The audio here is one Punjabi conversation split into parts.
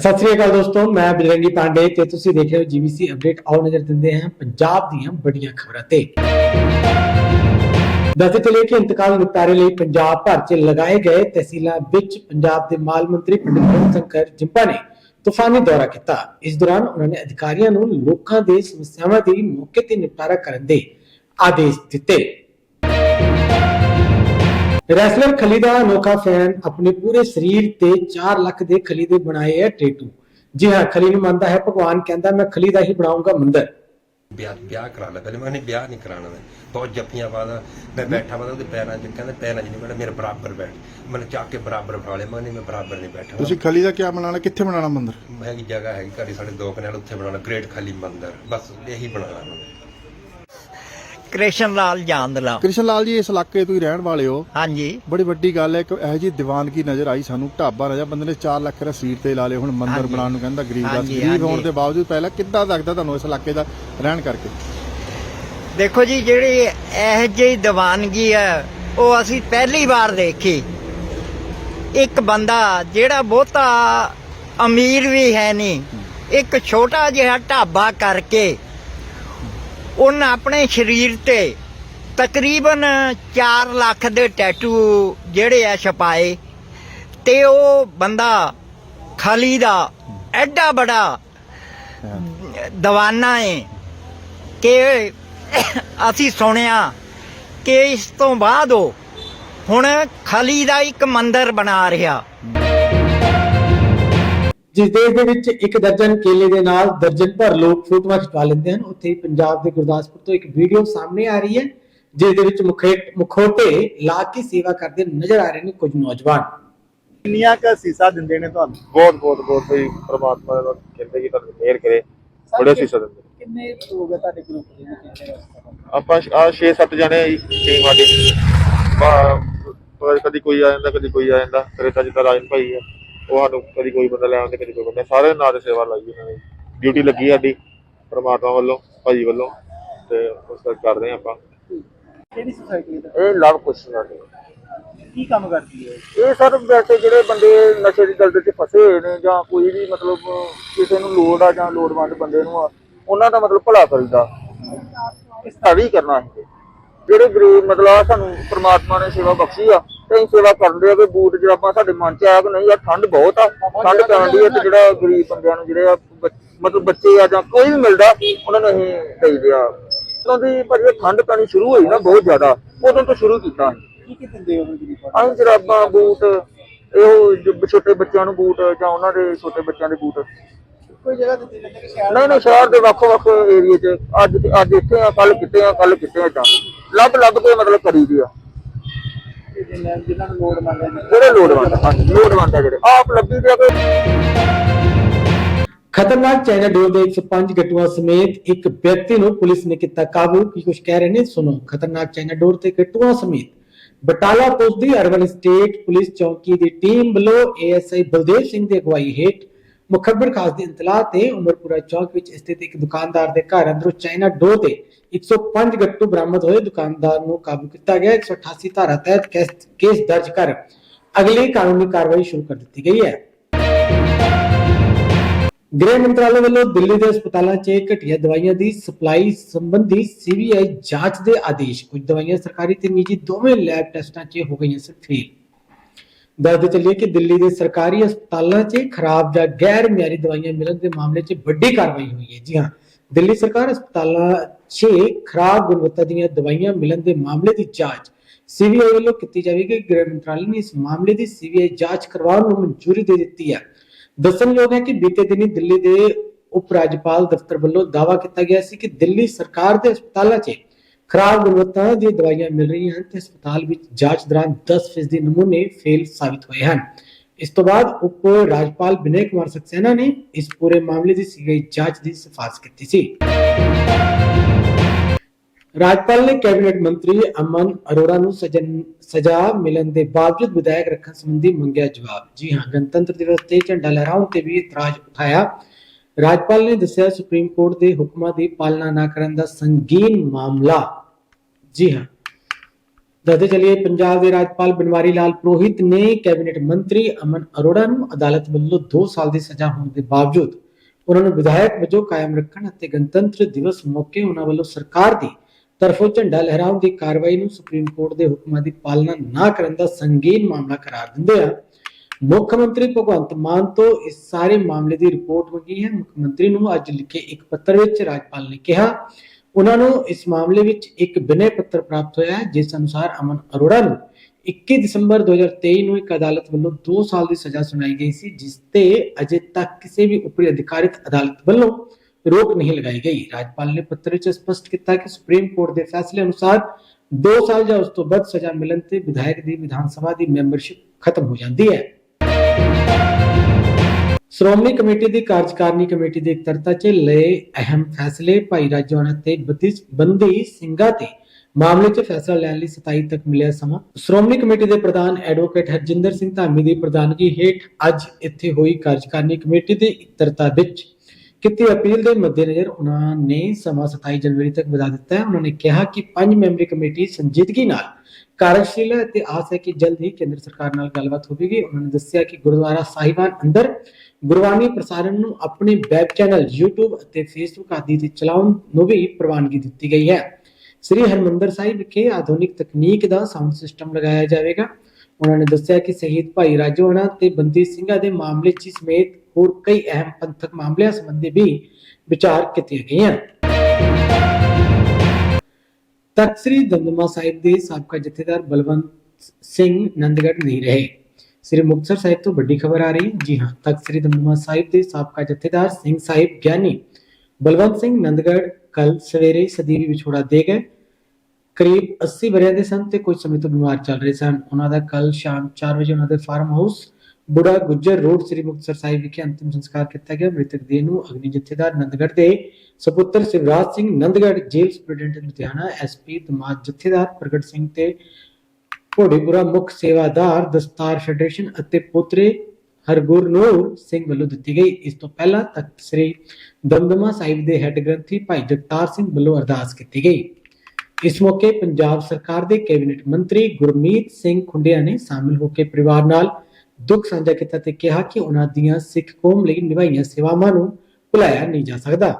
ਸਤਿ ਸ੍ਰੀ ਅਕਾਲ ਦੋਸਤੋ, ਮੈਂ ਬਜਰੰਗੀ ਪਾਂਡੇ ਤੇ ਤੁਸੀਂ ਦੇਖ ਰਹੇ ਹੋ ਜੀਵੀਸੀ ਅਪਡੇਟ ਆਓ ਨਜ਼ਰ ਦਿੰਦੇ ਹਾਂ ਪੰਜਾਬ ਦੀਆਂ ਵੱਡੀਆਂ ਖਬਰਾਂ ਤੇ। ਦੱਸਦੇ ਚਲੇ ਕਿ ਇੰਤਕਾਲ ਨਿਪਟਾਰੇ ਲਈ ਪੰਜਾਬ ਭਰ 'ਚ ਲਗਾਏ ਗਏ ਤਹਿਸੀਲਾਂ ਵਿੱਚ ਪੰਜਾਬ ਦੇ ਮਾਲ ਮੰਤਰੀ ਪੰਡਿਤ ਰਵੀ ਸ਼ੰਕਰ ਜਿੰਪਾ ਨੇ ਤੂਫਾਨੀ ਦੌਰਾ ਕੀਤਾ। ਇਸ ਦੌਰਾਨ ਉਹਨਾਂ ਨੇ ਅਧਿਕਾਰੀਆਂ ਨੂੰ ਲੋਕਾਂ ਦੇ ਸਮੱਸਿਆਵਾਂ ਦੀ ਮੌਕੇ ਤੇ ਨਿਪਟਾਰਾ ਕਰਨ ਦੇ ਆਦੇਸ਼ ਦਿੱਤੇ। ਰੈਸਲਰ ਖਲੀ ਦਾ ਅਨੋਖਾ ਫੈਨ ਆਪਣੇ ਪੂਰੇ ਸਰੀਰ ਤੇ 4 ਲੱਖ ਦੇ ਖਲੀ ਦੇ ਬਣਾਏ ਹੈ ਟੈਟੂ। ਜੀ ਹਾਂ ਖਲੀ ਨੂੰ ਮੰਨਦਾ ਹੈ ਭਗਵਾਨ ਕਹਿੰਦਾ ਮੈਂ ਖਲੀ ਦਾ ਹੀ ਬਣਾਉਂਗਾ ਮੰਦਰ। ਵਿਆਹ ਵਿਆਹ ਕਰਾ ਲੈ ਪਹਿਲੇ ਮੈਂ ਨਹੀਂ ਵਿਆਹ ਨਹੀਂ ਕਰਾਉਣਾ ਮੈਂ। ਬਹੁਤ ਜੱਫੀਆਂ ਪਾਦਾ ਮੈਂ ਬੈਠਾ ਵਾ ਉਹਦੇ ਪੈਰਾਂ 'ਚ ਕਹਿੰਦਾ ਪੈਰਾਂ 'ਚ ਨਹੀਂ ਬੈਠਾ ਮੇਰੇ ਬਰਾਬਰ ਬੈਠ। ਮੈਨੂੰ ਚੱਕ ਕੇ ਬਰਾਬਰ ਬਿਠਾ ਲਿਆ ਮੈਂ ਨਹੀਂ ਮੈਂ ਬਰਾਬਰ ਨਹੀਂ ਬੈਠਾ ਤੁਸੀਂ ਖਲੀ ਦਾ ਕੀ ਬਣਾਉਣਾ ਕਿੱਥੇ ਬਣਾਉਣਾ ਮੰਦਿਰ? ਹੈਗੀ ਜਗ੍ਹਾ ਹੈਗੀ ਘਰੇ ਸਾਡੇ ਦੋ ਕਨਾਲ ਉੱਥੇ ਬਣਾਉਣਾ ਗ੍ਰੇਟ ਖਾਲੀ ਮੰਦਰ। ਬਸ ਇਹੀ ਬਣਾਉਣਾ ਮੈਂ। ਕ੍ਰਿਸ਼ਨ ਲਾਲ ਜਾਂਦਲਾ। ਕ੍ਰਿਸ਼ਨ ਲਾਲ ਜੀ ਇਸ ਇਲਾਕੇ ਤੋਂ ਹੀ ਰਹਿਣ ਵਾਲੇ ਹੋ। ਹਾਂਜੀ। ਬੜੀ ਵੱਡੀ ਗੱਲ ਹੈ ਕਿ ਇਹੋ ਜੀ ਦੀਵਾਨਗੀ ਨਜ਼ਰ ਆਈ ਸਾਨੂੰ। ਢਾਬਾ ਨਜ਼ਰ ਬੰਦੇ ਨੇ 4 ਲੱਖ ਰੁਪਏ ਸੀਟ ਤੇ ਲਾ ਲਏ ਹੁਣ ਮੰਦਿਰ ਹਾਂਜੀ। ਬਣਾਉਣ ਨੂੰ ਕਹਿੰਦਾ ਗਰੀਬ ਦਾ। ਹਾਂਜੀ, ਗਰੀਬ ਹੋਣ ਹਾਂਜੀ। ਦੇ ਬਾਵਜੂਦ ਪਹਿਲਾਂ ਕਿੱਦਾਂ ਲੱਗਦਾ ਤੁਹਾਨੂੰ ਇਸ ਇਲਾਕੇ ਦਾ ਰਹਿਣ ਕਰਕੇ? ਦੇਖੋ ਜੀ ਜਿਹੜੀ ਇਹ ਜਿਹੀ ਦੀਵਾਨਗੀ ਹੈ ਉਹ ਅਸੀਂ ਪਹਿਲੀ ਵਾਰ ਦੇਖੀ। ਇੱਕ ਬੰਦਾ ਜਿਹੜਾ ਬਹੁਤਾ ਅਮੀਰ ਵੀ ਹੈ ਨਹੀਂ ਇੱਕ ਛੋਟਾ ਜਿਹਾ ਢਾਬਾ ਕਰਕੇ ਉਹਨੇ ਆਪਣੇ ਸਰੀਰ ਤੇ ਤਕਰੀਬਨ 4 ਲੱਖ ਦੇ ਟੈਟੂ ਜਿਹੜੇ ਆ ਛਪਾਏ ਤੇ ਉਹ ਬੰਦਾ ਖਲੀ ਦਾ ਐਡਾ ਬੜਾ ਦਵਾਨਾ ਹੈ ਕਿ ਅਸੀਂ ਸੁਣਿਆ ਕਿ ਇਸ ਤੋਂ ਬਾਅਦ ਉਹ ਹੁਣ ਖਲੀ ਦਾ ਇੱਕ ਮੰਦਰ ਬਣਾ ਰਿਹਾ। ਜਿਸ ਦੇਸ਼ ਦੇ ਵਿੱਚ ਇੱਕ ਦਰਜਨ ਕੇਲੇ ਦੇ ਨਾਲ ਦਰਜਨ ਭਰ ਲੋਕ ਫੋਟੋਆਂ ਖਿਚਵਾ ਲੈਂਦੇ ਹਨ ਉੱਥੇ ਹੀ ਪੰਜਾਬ ਦੇ ਗੁਰਦਾਸਪੁਰ ਤੋਂ ਇੱਕ ਵੀਡੀਓ ਸਾਹਮਣੇ ਆ ਰਹੀ ਹੈ ਜਿਸ ਦੇ ਵਿੱਚ ਮੁਖੇ- ਮੁਖੌਟੇ ਲਾ ਕੇ ਸੇਵਾ ਕਰਦੇ ਨਜ਼ਰ ਆ ਰਹੇ ਨੇ ਕੁਝ ਨੌਜਵਾਨ। ਕਿੰਨੀਆਂ ਕ ਸੀਸਾ ਦਿੰਦੇ ਨੇ ਤੁਹਾਨੂੰ? ਬਹੁਤ ਬਹੁਤ ਬਹੁਤ ਕੋਈ ਪ੍ਰਮਾਤਮਾ ਦਾ ਕਹਿੰਦੇ ਕਿ ਤੁਹਾਨੂੰ ਮਿਹਰ ਕਰੇ ਬੜੇ ਸੀਸਾ ਦਿੰਦੇ ਕਿੰਨੇ ਲੋਕ ਆ ਤੁਹਾਡੇ ਗਰੁੱਪ ਦੇ ਵਿੱਚ ਆਪਾਂ ਆ 6-7 ਜਣੇ ਟੀਮ ਬਾ- ਕਦੀ ਕੋਈ ਆ ਜਾਂਦਾ ਕਦੀ ਕੋਈ ਆ ਜਾਂਦਾ ਕਰੇਤਾ ਜਿੱਦਾਂ ਰਾਜਨ ਭਾਈ ਆ। ਉਹ ਸਾਨੂੰ ਕਦੀ ਕੋਈ ਬੰਦਾ ਲੈ ਆਉਂਦੇ ਕਦੀ ਕੋਈ ਬੰਦਾ। ਸਾਰੇ ਨਾਂ ਦੇ ਸੇਵਾ ਲਾਈ ਉਹਨਾਂ ਨੇ। ਡਿਊਟੀ ਲੱਗੀ ਸਾਡੀ ਪ੍ਰਮਾਤਮਾ ਵੱਲੋਂ ਭਾਜੀ ਵੱਲੋਂ ਤੇ ਉਸ ਤੱਕ ਕਰਦੇ ਹਾਂ ਆਪਾਂ। ਕਿਹੜੀ ਸੁਸਾਇਟੀ ਦਾ ਇਹ ਲਵ ਕੁਸ਼ਨ ਨੇ ਕੀ ਕੰਮ ਕਰਦੀ ਹੈ? ਇਹ ਸਰ ਵੈਸੇ ਜਿਹੜੇ ਬੰਦੇ ਨਸ਼ੇ ਦੀ ਦਲਦਲ 'ਚ ਫਸੇ ਹੋਏ ਨੇ ਜਾਂ ਕੋਈ ਵੀ ਮਤਲਬ ਕਿਸੇ ਨੂੰ ਲੋੜ ਆ ਜਾਂ ਲੋੜਵੰਦ ਬੰਦੇ ਨੂੰ ਆ ਉਹਨਾਂ ਦਾ ਮਤਲਬ ਭਲਾ ਕਰੀਦਾ। ਇਸ ਤਰ੍ਹਾਂ? ਵੀ ਕਰਨਾ ਹੈ। ਜਿਹੜੇ ਗਰੀਬ ਮਤਲਬ ਆ ਸਾਨੂੰ ਪ੍ਰਮਾਤਮਾ ਨੇ ਸੇਵਾ ਬਖਸ਼ੀ ਆ ਤੇ ਅਸੀਂ ਸੇਵਾ ਕਰਦੇ ਆ ਕਿ ਬੂਟ ਜਿਹੜਾ ਆਪਾਂ ਸਾਡੇ ਮਨ 'ਚ ਆਇਆ ਕਿ ਨਹੀਂ ਆ ਠੰਡ ਬਹੁਤ ਆ ਠੰਡ ਪੈਣ ਦੀ ਤੇ ਜਿਹੜਾ ਗਰੀਬ ਬੰਦਿਆਂ ਨੂੰ ਜਿਹੜੇ ਆ ਮਤਲਬ ਬੱਚੇ ਆ ਜਾਂ ਕੋਈ ਵੀ ਮਿਲਦਾ ਉਹਨਾਂ ਨੂੰ ਅਸੀਂ ਦੇਈਦੇ ਆ। ਕਿਉਂਕਿ ਪਰ ਇਹ ਠੰਡ ਪੈਣੀ ਸ਼ੁਰੂ ਹੋਈ ਨਾ ਬਹੁਤ ਜ਼ਿਆਦਾ ਉਦੋਂ ਤੋਂ ਸ਼ੁਰੂ ਕੀਤਾ ਅਸੀਂ। ਕੀ ਕੀ ਦਿੰਦੇ ਹੋ ਗਰੀਬਾਂ ਨੂੰ? ਜਰਾਬਾਂ ਬੂਟ ਇਹੋ ਜੋ ਛੋਟੇ ਬੱਚਿਆਂ ਨੂੰ ਬੂਟ ਜਾਂ ਉਹਨਾਂ ਦੇ ਛੋਟੇ ਬੱਚਿਆਂ ਦੇ ਬੂਟ। ਕੋਈ ਜਗ੍ਹਾ ਸ਼ਹਿਰ ਨਹੀਂ ਨਹੀਂ ਸ਼ਹਿਰ ਦੇ ਵੱਖ ਵੱਖ ਏਰੀਏ 'ਚ ਅੱਜ ਅੱਜ ਇੱਥੇ ਆ ਕੱਲ ਕਿਤੇ ਆ ਕੱਲ ਕਿਤੇ ਆ ਜਾਂ। ਲੱਭ ਲੱਭ ਕੇ ਮਤਲਬ ਕਰੀਦੀ ਆ। ਜਿਹੜੇ ਲੋੜਵੰਦ ਆ, ਹਾਂਜੀ ਲੋੜਵੰਦ ਆ ਜਿਹੜੇ। ਆਪ ਲੱਭੀ ਦੇ ਖਤਰਨਾਕ ਚਾਈਨਾ ਡੋਰ ਦੇ 105 ਗੱਟੂਆਂ ਸਮੇਤ ਇੱਕ ਵਿਅਕਤੀ ਨੂੰ ਪੁਲਿਸ ਨੇ ਕੀਤਾ ਕਾਬੂ। ਕੀ ਕੁਝ ਕਹਿ ਰਹੇ ਨੇ? ਸੁਣੋ। ਖਤਰਨਾਕ ਚਾਈਨਾ ਡੋਰ ਤੇ ਗੱਟੂਆਂ ਸਮੇਤ ਬਟਾਲਾ ਪੁਲਿਸ ਦੀ ਅਰਬਨ ਸਟੇਟ ਪੁਲਿਸ ਚੌਕੀ ਦੀ ਟੀਮ ਵੱਲੋਂ ਏਐਸਆਈ ਬਲਦੇਵ ਸਿੰਘ ਦੀ ਅਗਵਾਈ ਹੇਠ ਮੁਖਬਰ ਖਾਸ ਦੀ ਇਤਲਾਹ ਤੇ ਉਮਰਪੁਰਾ ਚੌਕ ਵਿੱਚ ਸਥਿਤ ਇੱਕ ਦੁਕਾਨਦਾਰ ਦੇ ਘਰ ਅੰਦਰੋਂ ਚਾਈਨਾ ਡੋਰ ਤੇ 105 ਗੱਟੂ ਬਰਾਮਦ ਹੋਏ ਦੁਕਾਨਦਾਰ ਨੂੰ ਕਾਬੂ ਕੀਤਾ ਗਿਆ। 188 ਧਾਰਾ ਤਹਿਤ ਕੇਸ- ਦਰਜ ਕਰ ਅਗਲੀ ਕਾਨੂੰਨੀ ਕਾਰਵਾਈ ਸ਼ੁਰੂ ਕਰ ਦਿੱਤੀ ਗਈ ਹੈ। ਗ੍ਰਹਿ ਮੰਤਰਾਲੇ ਵੱਲੋਂ ਦਿੱਲੀ ਦੇ ਹਸਪਤਾਲਾਂ 'ਚ ਘਟੀਆ ਦਵਾਈਆਂ ਦੀ ਸਪਲਾਈ ਸੰਬੰਧੀ ਸੀਬੀਆਈ ਜਾਂਚ ਦੇ ਆਦੇਸ਼, ਕੁਝ ਦਵਾਈਆਂ ਸਰਕਾਰੀ ਤੇ ਨਿੱਜੀ ਦੋਵੇਂ ਲੈਬ ਟੈਸਟਾਂ 'ਚ ਹੋ ਗਈਆਂ ਸਨ ਫੇਲ। ਦੱਸਦੇ ਚੱਲੀਏ ਕਿ ਦਿੱਲੀ ਦੇ ਸਰਕਾਰੀ ਹਸਪਤਾਲਾਂ 'ਚ ਖਰਾਬ ਜਾਂ ਗੈਰ ਮਿਆਰੀ ਦਵਾਈਆਂ ਮਿਲਣ ਦੇ ਮਾਮਲੇ 'ਚ ਵੱਡੀ ਕਾਰਵਾਈ ਹੋਈ ਹੈ। ਜੀ ਹਾਂ ਦਿੱਲੀ ਸਰਕਾਰ ਹਸਪਤਾਲਾਂ 'ਚ ਖਰਾਬ ਗੁਣਵੱਤਾ ਦੀਆਂ ਦਵਾਈਆਂ ਮਿਲਣ ਦੇ ਮਾਮਲੇ ਦੀ ਜਾਂਚ ਸੀਬੀਆਈ ਵੱਲੋਂ ਕੀਤੀ ਜਾਵੇਗੀ। ਗ੍ਰਹਿ ਮੰਤਰਾਲੇ ਨੇ ਇਸ ਮਾਮਲੇ ਦੀ ਸੀਬੀਆਈ ਜਾਂਚ ਕਰਵਾਉਣ ਨੂੰ ਮਨਜ਼ੂਰੀ ਦੇ ਦਿੱਤੀ ਹੈ। ਦੱਸਣਯੋਗ ਹੈ ਕਿ ਬੀਤੇ ਦਿਨੀ ਦਿੱਲੀ ਦੇ ਉਪ ਰਾਜਪਾਲ ਦਫ਼ਤਰ ਵੱਲੋਂ ਦਾਅਵਾ ਕੀਤਾ ਗਿਆ ਸੀ ਕਿ ਦਿੱਲੀ ਸਰਕਾਰ ਦੇ ਹਸਪਤਾਲਾਂ 'ਚ ਖਰਾਬ ਗੁਣਵੱਤਾ ਦੀਆਂ ਦਵਾਈਆਂ ਮਿਲ ਰਹੀਆਂ ਹਨ ਤੇ ਹਸਪਤਾਲ ਵਿੱਚ ਜਾਂਚ ਦੌਰਾਨ 10% ਨਮੂਨੇ ਫੇਲ ਸਾਬਿਤ ਹੋਏ ਹਨ। ਇਸ ਤੋਂ ਬਾਅਦ ਉਪ ਰਾਜਪਾਲ ਵਿਨੈ ਕੁਮਾਰ ਸਕਸੇਨਾ ਨੇ ਇਸ ਪੂਰੇ ਮਾਮਲੇ ਦੀ ਸੀਬੀਆਈ ਜਾਂਚ ਦੀ ਸਿਫਾਰਿਸ਼ ਕੀਤੀ ਸੀ। ਰਾਜਪਾਲ ਨੇ ਕੈਬਨਿਟ ਮੰਤਰੀ ਅਮਨ ਅਰੋੜਾ ਨੂੰ ਸਜ਼ਾ ਮਿਲਣ ਦੇ ਬਾਵਜੂਦ ਵਿਧਾਇਕ ਰੱਖਣ ਸੰਬੰਧੀ ਮੰਗਿਆ ਜਵਾਬ। ਜੀ ਹਾਂ, ਗਣਤੰਤਰ ਦਿਵਸ ਤੇ ਝੰਡਾ ਲਹਿਰਾਉਣ ਤੇ ਵੀ ਇਤਰਾਜ਼ ਉਠਾਇਆ। ਰਾਜਪਾਲ ਨੇ ਦੱਸਿਆ, ਸੁਪਰੀਮ ਕੋਰਟ ਦੇ ਹੁਕਮਾਂ ਦੀ ਪਾਲਣਾ ਨਾ ਕਰਨ ਦਾ ਸੰਗੀਨ ਮਾਮਲਾ। ਜੀ ਹਾਂ ਦੱਸਦੇ ਚਲੀਏ, ਪੰਜਾਬ ਦੇ ਰਾਜਪਾਲ ਬਨਵਾਰੀ ਲਾਲ ਪੁਰੋਹਿਤ ਨੇ ਕੈਬਨਿਟ ਮੰਤਰੀ ਅਮਨ ਅਰੋੜਾ ਨੂੰ ਅਦਾਲਤ ਵੱਲੋਂ 2 ਸਾਲ ਦੀ ਸਜ਼ਾ ਹੋਣ ਦੇ ਬਾਵਜੂਦ ਉਹਨਾਂ ਨੂੰ ਵਿਧਾਇਕ ਵਜੋਂ ਕਾਇਮ ਰੱਖਣ ਅਤੇ ਗਣਤੰਤਰ ਦਿਵਸ ਮੌਕੇ ਉਹਨਾਂ ਵੱਲੋਂ ਸਰਕਾਰ ਦੀ ਤਰਫੋਂ ਝੰਡਾ ਲਹਿਰਾਉਣ ਦੀ ਕਾਰਵਾਈ ਨੂੰ ਸੁਪਰੀਮ ਕੋਰਟ ਦੇ ਹੁਕਮਾਂ ਦੀ ਪਾਲਣਾ ਨਾ ਕਰਨ ਦਾ ਸੰਗੀਨ ਮਾਮਲਾ ਕਰਾਰ ਦਿੰਦੇ ਆ। ਮੁੱਖ ਮੰਤਰੀ ਭਗਵੰਤ ਮਾਨ ਤੋਂ ਇਸ ਸਾਰੇ ਮਾਮਲੇ ਦੀ ਰਿਪੋਰਟ ਮੰਗੀ ਹੈ। ਮੁੱਖ ਮੰਤਰੀ ਨੂੰ ਅੱਜ ਲਿਖੇ ਇੱਕ ਪੱਤਰ ਵਿੱਚ ਰਾਜਪਾਲ ਨੇ ਕਿਹਾ ਉਹਨਾਂ ਨੂੰ ਇਸ ਮਾਮਲੇ ਵਿੱਚ ਇੱਕ ਬਿਨੈ ਪੱਤਰ ਪ੍ਰਾਪਤ ਹੋਇਆ ਹੈ, ਜਿਸ ਅਨੁਸਾਰ ਅਮਨ ਅਰੋੜਾ ਨੂੰ 21 ਦਸੰਬਰ 2023 ਨੂੰ ਇੱਕ ਅਦਾਲਤ ਵੱਲੋਂ 2 ਸਾਲ ਦੀ ਸਜ਼ਾ ਸੁਣਾਈ ਗਈ ਸੀ, ਜਿਸ ਤੇ ਅਜੇ ਤੱਕ ਕਿਸੇ ਵੀ ਉਪਰੀ ਅਧਿਕਾਰਿਤ ਅਦਾਲਤ ਵੱਲੋਂ ਰੋਕ ਨਹੀਂ ਲਗਾਈ ਗਈ। ਰਾਜਪਾਲ ਨੇ ਪੱਤਰ ਵਿੱਚ ਸਪਸ਼ਟ ਕੀਤਾ ਕਿ ਸੁਪਰੀਮ ਕੋਰਟ ਦੇ ਫੈਸਲੇ ਅਨੁਸਾਰ 2 ਸਾਲ ਜਾਂ ਉਸ ਤੋਂ ਵੱਧ ਸਜ਼ਾ ਮਿਲਣ ਤੇ ਵਿਧਾਇਕ ਦੀ ਵਿਧਾਨ ਸਭਾ ਦੀ ਮੈਂਬਰਸ਼ਿਪ ਖਤਮ ਹੋ ਜਾਂਦੀ ਹੈ। ਸ਼੍ਰੋਮਣੀ ਕਮੇਟੀ ਦੀ ਕਾਰਜਕਾਰਨੀ ਕਮੇਟੀ ਦੀ ਇਕੱਤਰਤਾ 'ਚ ਲਏ ਅਹਿਮ ਫੈਸਲੇ ਭਾਈ ਰਾਜਵਾਨਾ ਤੇ ਬੰਦੀ ਸਿੰਘਾਂ ਤੇ ਮਾਮਲੇ 'ਚ ਫੈਸਲਾ ਲੈਣ ਲਈ 27 ਤੱਕ ਮਿਲਿਆ ਸਮਾਂ। ਸ਼੍ਰੋਮਣੀ ਕਮੇਟੀ ਦੇ ਪ੍ਰਧਾਨ ਐਡਵੋਕੇਟ ਹਰਜਿੰਦਰ ਸਿੰਘ ਧਾਮੀ ਦੀ ਪ੍ਰਧਾਨਗੀ ਹੇਠ ਅੱਜ ਇੱਥੇ ਹੋਈ ਕਾਰਜਕਾਰਨੀ ਕਮੇਟੀ ਦੀ ਇਕੱਤਰਤਾ ਵਿੱਚ ਕੀਤੀ ਅਪੀਲ ਦੇ ਮੱਦੇਨਜ਼ਰ ਉਹਨਾਂ ਨੇ ਸਮਾਂ 27 ਜਨਵਰੀ ਤੱਕ ਵਧਾ ਦਿੱਤਾ ਹੈ। ਉਹਨਾਂ ਨੇ ਕਿਹਾ ਕਿ ਪੰਜ ਮੈਂਬਰੀ ਕਮੇਟੀ ਸੰਜੀਦਗੀ ਨਾਲ ਕਾਰਜਸ਼ੀਲ ਹੈ ਤੇ ਆਸ ਹੈ ਕਿ ਜਲਦ ਹੀ ਕੇਂਦਰ ਸਰਕਾਰ ਨਾਲ ਗੱਲਬਾਤ ਹੋਵੇਗੀ। ਉਹਨਾਂ ਨੇ ਦੱਸਿਆ ਕਿ ਗੁਰਦੁਆਰਾ ਸਾਹਿਬਾਨ ਅੰਦਰ ਗੁਰਬਾਣੀ ਪ੍ਰਸਾਰਣ ਨੂੰ ਆਪਣੇ ਵੈਬ ਚੈਨਲ YouTube ਅਤੇ Facebook ਆਦਿ ਤੇ ਚਲਾਉਣ ਨੂੰ ਵੀ ਪ੍ਰਵਾਨਗੀ ਦਿੱਤੀ ਗਈ ਹੈ। ਸ੍ਰੀ ਹਰਮੰਦਰ ਸਾਹਿਬ ਵਿਖੇ ਆਧੁਨਿਕ ਤਕਨੀਕ ਦਾ ਸਾਊਂਡ ਸਿਸਟਮ ਲਗਾਇਆ ਜਾਵੇਗਾ। ਉਹਨਾਂ ਨੇ ਦੱਸਿਆ ਕਿ ਸ਼ਹੀਦ ਭਾਈ ਰਾਜੋਆਣਾ ਤੇ ਬੰਦੀ ਸਿੰਘਾਂ ਦੇ ਮਾਮਲੇ 'ਚ ਸਮੇਤ ਹੋਰ ਕਈ ਅਹਿਮ ਪੰਥਕ ਮਾਮਲਿਆਂ ਸੰਬੰਧੀ ਵੀ ਵਿਚਾਰ ਕੀਤੇ ਗਏ ਹਨ। ਤਖ਼ਤ ਸ੍ਰੀ ਦਮਦਮਾ ਸਾਹਿਬ ਦੇ ਸਾਬਕਾ ਜਥੇਦਾਰ ਬਲਵੰਤ ਸਿੰਘ ਨੰਦਗੜ੍ਹ ਨਹੀਂ ਰਹੇ। ਸ੍ਰੀ ਮੁਕਤਸਰ ਸਾਹਿਬ ਤੋਂ ਵੱਡੀ ਖਬਰ ਆ ਰਹੀ ਹੈ। ਜੀ ਹਾਂ, ਤਖ਼ਤ ਸ੍ਰੀ ਦਮਦਮਾ ਸਾਹਿਬ ਦੇ ਸਾਬਕਾ ਜਥੇਦਾਰ ਸਿੰਘ ਸਾਹਿਬ ਗਿਆਨੀ ਬਲਵੰਤ ਸਿੰਘ ਨੰਦਗੜ੍ਹ ਕੱਲ ਸਵੇਰੇ ਸਦੀਵੀ ਵਿਛੋੜਾ ਦੇ ਗਏ। ਕਰੀਬ 80 ਵਰ੍ਹਿਆਂ ਦੇ ਸਨ ਤੇ ਕੁਝ ਸਮੇਂ ਤੋਂ ਬਿਮਾਰ ਚੱਲ ਰਹੇ ਸਨ। ਉਹਨਾਂ ਦਾ ਕੱਲ ਸ਼ਾਮ 4 ਵਜੇ ਉਹਨਾਂ ਦੇ farm house Bura Gujjar road Sri Muktsar Sahib ਵਿਖੇ ਅੰਤਿਮ ਸੰਸਕਾਰ ਕੀਤਾ ਗਿਆ। ਮ੍ਰਿਤਕ ਦੇਹ ਨੂੰ ਅਗਨੀ ਜਥੇਦਾਰ ਨੰਦਗੜ੍ਹ ਦੇ ਸੁਪੁੱਤਰ Shivraj Singh Nandgarh jail superintendent Ludhiana SP ਦਮਾਦ ਜਥੇਦਾਰ ਪ੍ਰਗਟ ਸਿੰਘ ਤੇ ਘੋੜੀਪੁਰਾ ਮੁੱਖ ਸੇਵਾਦਾਰ ਦਸਤਾਰ ਫੈਡਰੇਸ਼ਨ ਅਤੇ ਪੁੱਤਰੇ ਹਰਗੁਰਨੂਰ ਸਿੰਘ ਵੱਲੋਂ ਦਿੱਤੀ ਗਈ। ਇਸ ਤੋਂ ਪਹਿਲਾਂ ਤਖਤ ਸ੍ਰੀ ਦਮਦਮਾ ਸਾਹਿਬ ਦੇ ਹੈੱਡ ਗ੍ਰੰਥੀ ਭਾਈ ਜਗਤਾਰ ਸਿੰਘ ਵੱਲੋਂ ਅਰਦਾਸ ਕੀਤੀ ਗਈ। ਇਸ ਮੌਕੇ ਪੰਜਾਬ ਸਰਕਾਰ ਦੇ ਕੈਬਨਿਟ ਮੰਤਰੀ ਗੁਰਮੀਤ ਸਿੰਘ ਖੁੰਡਿਆ ਨੇ ਸ਼ਾਮਿਲ ਹੋ ਕੇ ਪਰਿਵਾਰ ਨਾਲ ਦੁੱਖ ਸਾਂਝਾ ਕੀਤਾ ਤੇ ਕਿਹਾ ਕਿ ਉਹਨਾਂ ਦੀਆਂ ਸਿੱਖ ਕੌਮ ਲਈ ਨਿਭਾਈਆਂ ਸੇਵਾਵਾਂ ਨੂੰ ਭੁਲਾਇਆ ਨਹੀਂ ਜਾ ਸਕਦਾ।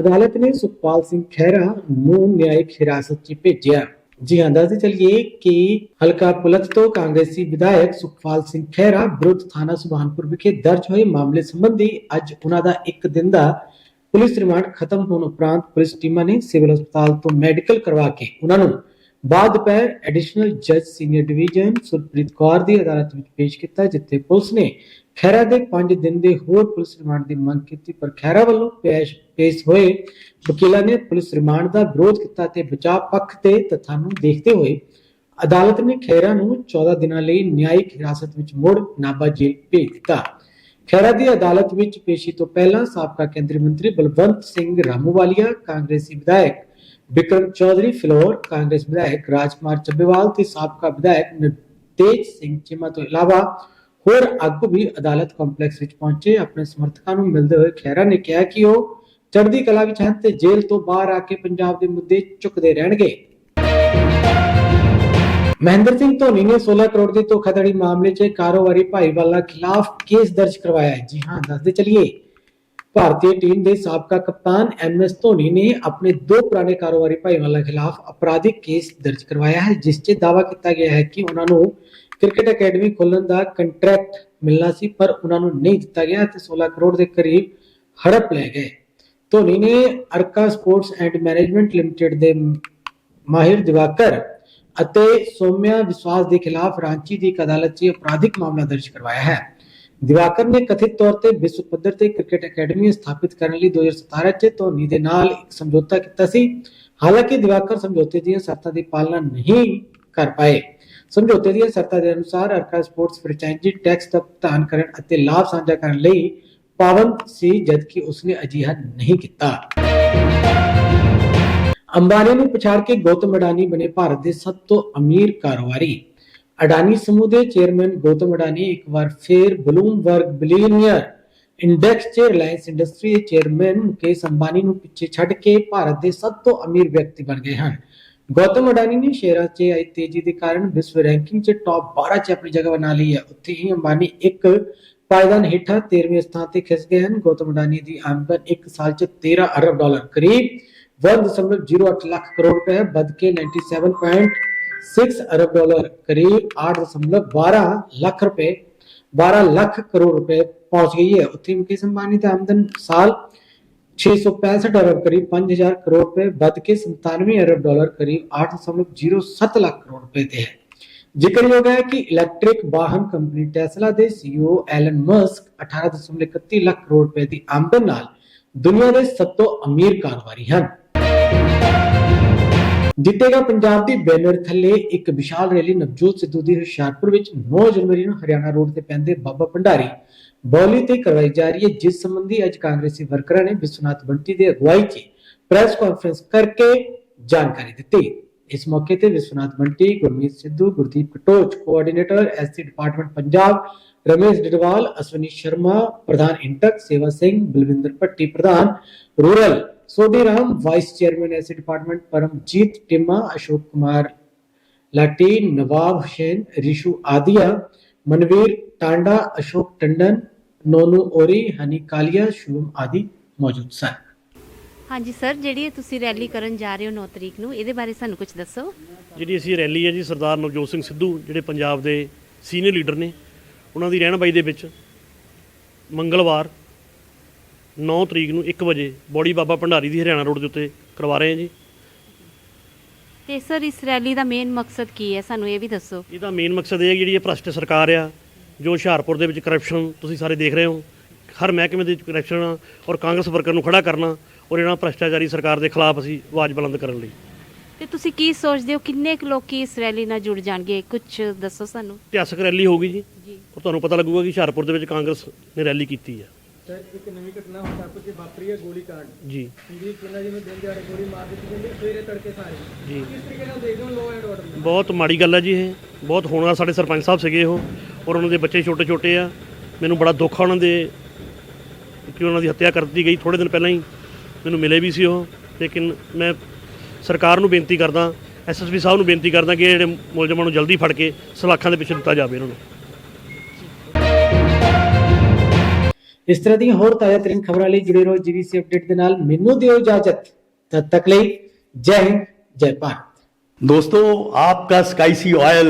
ਅਦਾਲਤ ਨੇ ਸੁਖਪਾਲ ਸਿੰਘ ਖਹਿਰਾ ਨੂੰ ਨਿਆਇਕ ਹਿਰਾਸਤ 'ਚ ਭੇਜਿਆ। ਜੀ ਹਾਂ, ਦੱਸਦੇ ਚਲਿਏ ਕਿ ਹਲਕਾ ਪੁਲਤ ਤੋਂ ਕਾਂਗਰਸੀ ਵਿਧਾਇਕ ਸੁਖਪਾਲ ਸਿੰਘ ਖਹਿਰਾ ਵਿਰੁੱਧ ਥਾਣਾ ਸੁਭਾਨਪੁਰ ਵਿਖੇ ਦਰਜ ਹੋਏ ਮਾਮਲੇ ਸੰਬੰਧੀ ਅੱਜ ਉਹਨਾਂ ਦਾ ਇੱਕ ਦਿਨ ਦਾ ਪੁਲਿਸ ਰਿਮਾਂਡ ਖਤਮ ਹੋਣ ਉਪਰੰਤ ਪੁਲਿਸ ਟੀਮਾਂ ਨੇ ਸਿਵਲ ਹਸਪਤਾਲ ਤੋਂ ਮੈਡੀਕਲ ਕਰਵਾ ਕੇ ਉਹਨਾਂ ਨੂੰ ਬਾਅਦ ਦੁਪਹਿਰ ਐਡੀਸ਼ਨਲ ਜੱਜ ਸੀਨੀਅਰ ਡਿਵੀਜ਼ਨ ਸੁਰਪ੍ਰੀਤ ਕੌਰ ਦੀ ਅਦਾਲਤ ਵਿੱਚ ਪੇਸ਼ ਕੀਤਾ ਜਿੱਥੇ ਪੁਲਿਸ ਨੇ ਖਹਿਰਾ ਦੇ 5 ਦਿਨ ਦੇ ਹੋਰ ਪੁਲਿਸ ਰਿਮਾਂਡ ਦੀ ਮੰਗ ਕੀਤੀ, ਪਰ ਖਹਿਰਾ ਵੱਲੋਂ ਪੇਸ਼ ਪੇਸ਼ ਹੋਏ ਵਕੀਲਾਂ ਨੇ ਪੁਲਿਸ ਰਿਮਾਂਡ ਦਾ ਵਿਰੋਧ ਕੀਤਾ ਤੇ ਬਚਾਅ ਪੱਖ ਤੇ ਤੱਥਾਂ ਨੂੰ ਦੇਖਦੇ ਹੋਏ ਅਦਾਲਤ ਨੇ ਖਹਿਰਾ ਨੂੰ 14 ਦਿਨਾਂ ਲਈ ਨਿਆਇਕ ਹਿਰਾਸਤ ਵਿੱਚ ਮੁੜ ਨਾਭਾ ਜੇਲ੍ਹ ਭੇਜ ਦਿੱਤਾ। ਖਹਿਰਾ ਦੀ ਅਦਾਲਤ ਵਿੱਚ ਪੇਸ਼ੀ ਤੋਂ ਪਹਿਲਾਂ ਸਾਬਕਾ ਕੇਂਦਰੀ ਮੰਤਰੀ ਬਲਵੰਤ ਸਿੰਘ ਰਾਮੂਵਾਲੀਆ, ਕਾਂਗਰਸੀ ਵਿਧਾਇਕ ਵਿਕਰਮ ਚੌਧਰੀ ਫਿਲੌਰ ਕਾਂਗਰਸ ਵਿਧਾਇਕ ਰਾਜਕੁਮਾਰ ਚੱਬੇਵਾਲ ਤੇ ਸਾਬਕਾ ਵਿਧਾਇਕ ਨਤੇਜ ਸਿੰਘ ਚੀਮਾ ਤੋਂ ਇਲਾਵਾ ਹੋਰ ਆਗੂ ਵੀ ਅਦਾਲਤ ਕੰਪਲੈਕਸ ਵਿੱਚ ਪਹੁੰਚੇ ਆਪਣੇ ਸਮਰਥਕਾਂ ਨੂੰ ਮਿਲਦੇ ਹੋਏ ਖਹਿਰਾ ਨੇ ਕਿਹਾ ਕਿ ਉਹ ਚੜ੍ਹਦੀ ਕਲਾ ਵਿੱਚ ਹਨ ਤੇ ਜੇਲ੍ਹ ਤੋਂ ਬਾਹਰ ਆ ਕੇ ਪੰਜਾਬ ਦੇ ਮੁੱਦੇ ਚੁੱਕਦੇ ਰਹਿਣਗੇ ਮਹਿੰਦਰ ਸਿੰਘ ਧੋਨੀ ਨੇ 16 ਕਰੋੜ ਦੀ ਧੋਖਾਧੜੀ ਮਾਮਲੇ 'ਚ ਕਾਰੋਬਾਰੀ ਭਾਈਵਾਲਾ ਖਿਲਾਫ ਕੇਸ ਦਰਜ ਕਰਵਾਇਆ ਹੈ ਜੀ ਹਾਂ ਦੱਸਦੇ ਚਲਿਏ ਭਾਰਤੀ ਟੀਮ ਦੇ ਸਾਬਕਾ ਕਪਤਾਨ ਐਮ ਐਸ ਧੋਨੀ ਨੇ ਆਪਣੇ ਦੋ ਪੁਰਾਣੇ ਕਾਰੋਬਾਰੀ ਭਾਈਵਾਲਾਂ ਖਿਲਾਫ ਅਪਰਾਧਿਕ ਕੇਸ ਦਰਜ ਕਰਵਾਇਆ ਹੈ, ਜਿਸ 'ਚ ਦਾਅਵਾ ਕੀਤਾ ਗਿਆ ਹੈ ਕਿ ਉਹਨਾਂ ਨੂੰ ਕ੍ਰਿਕਟ ਅਕੈਡਮੀ ਖੋਲਣ ਦਾ ਕੰਟਰੈਕਟ ਮਿਲਣਾ ਸੀ, ਪਰ ਉਹਨਾਂ ਨੂੰ ਨਹੀਂ ਦਿੱਤਾ ਗਿਆ ਤੇ 16 ਕਰੋੜ ਦੇ ਕਰੀਬ ਹੜਪ ਲੈ ਗਏ। ਧੋਨੀ ਨੇ Arka sports and management limited ਦੇ ਮਾਹਿਰ ਦਿਵਾਕਰ ਅਤੇ ਸੋਮਿਆ ਵਿਸ਼ਵਾਸ ਦੇ ਖਿਲਾਫ ਰਾਂਚੀ ਦੀ ਇੱਕ ਅਦਾਲਤ 'ਚ ਅਪਰਾਧਿਕ ਮਾਮਲਾ ਦਰਜ ਕਰਵਾਇਆ ਹੈ। ਦਿਵਾਕਰ ਨੇ ਕਥਿਤ ਤੌਰ ਤੇ ਵਿਸ਼ਵ ਪੱਧਰ ਤੇ ਕ੍ਰਿਕਟ ਅਕੈਡਮੀ ਸਥਾਪਿਤ ਕਰਨ ਲਈ 2017 'ਚ ਧੋਨੀ ਦੇ ਨਾਲ ਇੱਕ ਸਮਝੌਤਾ ਕੀਤਾ ਸੀ ਹਾਲਾਂਕਿ ਦਿਵਾਕਰ ਸਮਝੌਤੇ ਦੀਆਂ ਸ਼ਰਤਾਂ ਦੀ ਪਾਲਣਾ ਨਹੀਂ ਕਰ ਪਾਏ ਸਮਝੌਤੇ ਦੀਆਂ ਸ਼ਰਤਾਂ ਦੇ ਅਨੁਸਾਰ ਅਰਕਾ ਸਪੋਰਟਸ ਫਰੈਂਚਾਈਜ਼ੀ ਟੈਕਸ ਦਾ ਭੁਗਤਾਨ ਕਰਨ ਅਤੇ ਲਾਭ ਸਾਂਝਾ ਕਰਨ ਲਈ ਪਾਬੰਦ ਸੀ ਜਦਕਿ ਉਸਨੇ ਅਜਿਹਾ ਨਹੀਂ ਕੀਤਾ ਅੰਬਾਨੀ ਨੂੰ ਪਛਾੜ ਕੇ ਗੌਤਮ ਅਡਾਨੀ ਬਣੇ ਭਾਰਤ ਦੇ ਸਭ ਤੋਂ ਅਮੀਰ ਕਾਰੋਬਾਰੀ ਅਡਾਨੀ ਸਮੂਹ ਦੇ ਚੇਅਰਮੈਨ ਗੌਤਮ ਅਡਾਨੀ ਇੱਕ ਵਾਰ ਫੇਰ ਬਲੂਮਬਰਗ ਬਿਲੀਅਨੀਅਰ ਇੰਡੈਕਸ 'ਚ ਰਿਲਾਇੰਸ ਇੰਡਸਟਰੀ ਦੇ ਚੇਅਰਮੈਨ ਮੁਕੇਸ਼ ਅੰਬਾਨੀ ਨੂੰ ਪਿੱਛੇ ਛੱਡ ਕੇ ਭਾਰਤ ਦੇ ਸਭ ਤੋਂ ਅਮੀਰ ਵਿਅਕਤੀ ਬਣ ਗਏ ਹਨ ਗੌਤਮ ਅਡਾਨੀ ਨੇ ਸ਼ੇਅਰਾਂ 'ਚ ਆਈ ਤੇਜ਼ੀ ਦੇ ਕਾਰਨ ਵਿਸ਼ਵ ਰੈਂਕਿੰਗ 'ਚ ਟੌਪ 12 'ਚ ਆਪਣੀ ਜਗ੍ਹਾ ਬਣਾ ਲਈ ਹੈ ਉੱਥੇ ਹੀ ਅੰਬਾਨੀ ਇੱਕ ਪਾਇਦਾਨ ਹੇਠਾਂ 13ਵੇਂ ਸਥਾਨ ਤੇ ਖਿਸ ਗਏ ਹਨ ਗੌਤਮ ਅਡਾਨੀ ਦੀ ਆਮਦਨ ਇੱਕ ਸਾਲ 'ਚ 13 ਅਰਬ ਡਾਲਰ ਕਰੀਬ 1.08 ਲੱਖ ਕਰੋੜ ਰੁਪਏ ਵੱਧ ਕੇ 97.6 ਅਰਬ ਡਾਲਰ ਕਰੀਬ 8.12 ਲੱਖ ਰੁਪਏ 12 ਲੱਖ ਕਰੋੜ ਰੁਪਏ ਪਹੁੰਚ ਗਈ ਹੈ ਉੱਥੇ ਮੁਕੇਸ਼ ਅੰਬਾਨੀ ਦਾ ਆਮਦਨ ਸਾਲ 665 ਅਰਬ ਕਰੀਬ 5000 ਕਰੋੜ ਰੁਪਏ ਵੱਧ ਕੇ 97 ਅਰਬ ਡਾਲਰ ਕਰੀਬ 8.07 ਲੱਖ ਕਰੋੜ ਰੁਪਏ ਤੇ ਹੈ ਜ਼ਿਕਰਯੋਗ ਹੈ ਕਿ ਇਲੈਕਟ੍ਰਿਕ ਵਾਹਨ ਕੰਪਨੀ ਟੈਸਲਾ ਦੇ CEO Elon Musk 18.31 lakh crore ਰੁਪਏ ਦੀ ਆਮਦਨ ਨਾਲ ਦੁਨੀਆ ਦੇ ਸਭ ਤੋਂ ਅਮੀਰ ਕਾਰੋਬਾਰੀ ਹਨ ਜਿੱਤੇਗਾ ਪੰਜਾਬ ਦੀ ਬੈਨਰ ਥੱਲੇ ਇੱਕ ਵਿਸ਼ਾਲ ਰੈਲੀ ਨਵਜੋਤ ਸਿੱਧੂ ਦੀ ਹੁਸ਼ਿਆਰਪੁਰ ਵਿੱਚ 9 ਜਨਵਰੀ ਨੂੰ ਹਰਿਆਣਾ ਰੋਡ ਤੇ ਪੈਂਦੇ ਬਾਬਾ ਭੰਡਾਰੀ ਬੌਲੀ ਤੇ ਕਰਵਾਈ ਜਾ ਰਹੀ ਹੈ, ਜਿਸ ਸੰਬੰਧੀ ਅੱਜ ਕਾਂਗਰਸੀ ਵਰਕਰਾਂ ਨੇ ਵਿਸ਼ਵਨਾਥ ਬੰਟੀ ਦੇ ਅਗਵਾਈ 'ਚ ਪ੍ਰੈਸ ਕਾਨਫਰੰਸ ਕਰਕੇ ਜਾਣਕਾਰੀ ਦਿੱਤੀ। ਇਸ ਮੌਕੇ ਤੇ Vishwanath Bunty, Gurmeet Sidhu, Gurdeep Katoch coordinator SC department Punjab Ramesh Didwal Ashwani Sharma ਪ੍ਰਧਾਨ ਇੰਟਕ ਸੇਵਾ ਸਿੰਘ ਬਲਵਿੰਦਰ ਭੱਟੀ ਪ੍ਰਧਾਨ rural Sodhi Ram vice chairman SC department Paramjit Tima Ashok Kumar Lati Nawab Hussain Rishu Aadiya Manvir Tanda Ashok Tandon Nonu Auri Honey Kalia Shubham ਆਦਿ ਮੌਜੂਦ ਸਨ ਹਾਂਜੀ ਸਰ ਜਿਹੜੀ ਇਹ ਤੁਸੀਂ ਰੈਲੀ ਕਰਨ ਜਾ ਰਹੇ ਹੋ 9 ਤਰੀਕ ਨੂੰ ਇਹਦੇ ਬਾਰੇ ਸਾਨੂੰ ਕੁਝ ਦੱਸੋ ਜਿਹੜੀ ਅਸੀਂ ਰੈਲੀ ਹੈ ਜੀ ਸਰਦਾਰ ਨਵਜੋਤ ਸਿੰਘ ਸਿੱਧੂ ਜਿਹੜੇ ਪੰਜਾਬ ਦੇ ਸੀਨੀਅਰ ਲੀਡਰ ਨੇ ਉਹਨਾਂ ਦੀ ਰਹਿਨਬਾਈ ਦੇ ਵਿੱਚ ਮੰਗਲਵਾਰ 9 ਤਰੀਕ ਨੂੰ 1 ਵਜੇ ਬੋੜੀ ਬਾਬਾ ਭੰਡਾਰੀ ਦੀ ਹਰਿਆਣਾ ਰੋਡ ਦੇ ਉੱਤੇ ਕਰਵਾ ਰਹੇ ਹਾਂ ਜੀ। ਤੇ ਸਰ ਇਸ ਰੈਲੀ ਦਾ ਮੇਨ ਮਕਸਦ ਕੀ ਹੈ? ਸਾਨੂੰ ਇਹ ਵੀ ਦੱਸੋ। ਇਹਦਾ ਮੇਨ ਮਕਸਦ ਇਹ ਹੈ ਕਿ ਜਿਹੜੀ ਇਹ ਭ੍ਰਸ਼ਟ ਸਰਕਾਰ ਆ ਜੋ ਹੁਸ਼ਿਆਰਪੁਰ ਦੇ ਵਿੱਚ ਕਰਪਸ਼ਨ ਤੁਸੀਂ ਸਾਰੇ ਦੇਖ ਰਹੇ ਹੋ ਹਰ ਮਹਿਕਮੇ ਦੇ ਕਰਪਸ਼ਨ ਔਰ ਕਾਂਗਰਸ ਵਰਕਰ ਨੂੰ ਖੜਾ ਕਰਨਾ ਔਰ ਇਹਨਾਂ ਭ੍ਰਸ਼ਟਾਚਾਰੀ ਸਰਕਾਰ ਦੇ ਖਿਲਾਫ ਅਸੀਂ ਆਵਾਜ਼ ਬੁਲੰਦ ਕਰਨ ਲਈ। ਤੇ ਤੁਸੀਂ ਕੀ ਸੋਚਦੇ ਹੋ ਕਿੰਨੇ ਕੁ ਲੋਕੀ ਇਸ ਰੈਲੀ ਨਾਲ ਜੁੜ ਜਾਣਗੇ? ਕੁਝ ਦੱਸੋ ਸਾਨੂੰ। ਇਤਿਹਾਸਕ ਰੈਲੀ ਹੋਊਗੀ ਜੀ। ਜੀ। ਤੁਹਾਨੂੰ ਪਤਾ ਲੱਗੂਗਾ ਕਿ ਹੁਸ਼ਿਆਰਪੁਰ ਦੇ ਵਿੱਚ ਕਾਂਗਰਸ ਨੇ ਰੈਲੀ ਕੀਤੀ ਹੈ ਸਰ ਇੱਕ ਨਵੀਂ ਘਟਨਾ ਹੁਸ਼ਿਆਰਪੁਰ 'ਚ ਵਾਪਰੀ ਹੈ ਗੋਲੀ ਕਾਂਡ। ਜੀ। ਸੰਦੀਪ ਕਿੰਨਾ ਜੀ ਨੂੰ ਦਿਨ ਦਿਹਾੜੇ ਗੋਲੀ ਮਾਰ ਦਿੱਤੀ ਜਾਂਦੀ ਸਵੇਰੇ ਤੜਕੇ ਸਾਰੇ। ਜੀ। ਕਿਸ ਤਰੀਕੇ ਨਾਲ ਦੇਖਦੇ ਹੋ ਲੋ ਐਂਡ ਆਰਡਰ ਨੂੰ? ਬਹੁਤ ਮਾੜੀ ਗੱਲ ਹੈ ਜੀ ਇਹ। ਬਹੁਤ ਹੋਣਹਾਰ ਸਾਡੇ ਸਰਪੰਚ ਸਾਹਿਬ ਸੀਗੇ ਉਹ ਔਰ ਉਹਨਾਂ ਦੇ ਬੱਚੇ ਛੋਟੇ ਛੋਟੇ ਆ। ਮੈਨੂੰ ਬੜਾ ਦੁੱਖ ਆ ਉਹਨਾਂ ਦੇ ਕਿ ਉਹਨਾਂ ਦੀ ਹੱਤਿਆ ਕਰ ਦਿੱਤੀ ਗਈ। ਥੋੜੇ ਦਿਨ ਪਹਿਲਾਂ ਹੀ ਮੈਨੂੰ ਮਿਲੇ ਵੀ ਸੀ ਉਹ। ਲੇਕਿਨ ਮੈਂ ਸਰਕਾਰ ਨੂੰ ਬੇਨਤੀ ਕਰਦਾ ਐਸਐਸਪੀ ਸਾਹਿਬ ਨੂੰ ਬੇਨਤੀ ਕਰਦਾ ਕਿ ਇਹ ਜਿਹੜੇ ਮੁਲਜ਼ਮਾਂ ਨੂੰ ਜਲਦੀ ਫੜ ਕੇ ਸਲਾਖਾਂ ਦੇ ਪਿੱਛੇ ਦਿੱਤਾ ਜਾਵੇ ਇਹਨਾਂ ਨੂੰ ਇਸ ਤਰ੍ਹਾਂ ਦੀਆਂ ਹੋਰ ਤਾਜ਼ਾ ਤਰੀਨ ਖਬਰਾਂ ਲਈ ਜੁੜੇ ਰਹੋ ਜੀਵੀਸੀ ਅਪਡੇਟ ਦੇ ਨਾਲ ਮੈਨੂੰ ਦਿਓ ਇਜਾਜ਼ਤ ਤਦ ਤੱਕ ਲਈ ਜੈ ਹਿੰਦ ਜੈ ਭਾਰਤ दोस्तों आपका स्काईसी ऑयल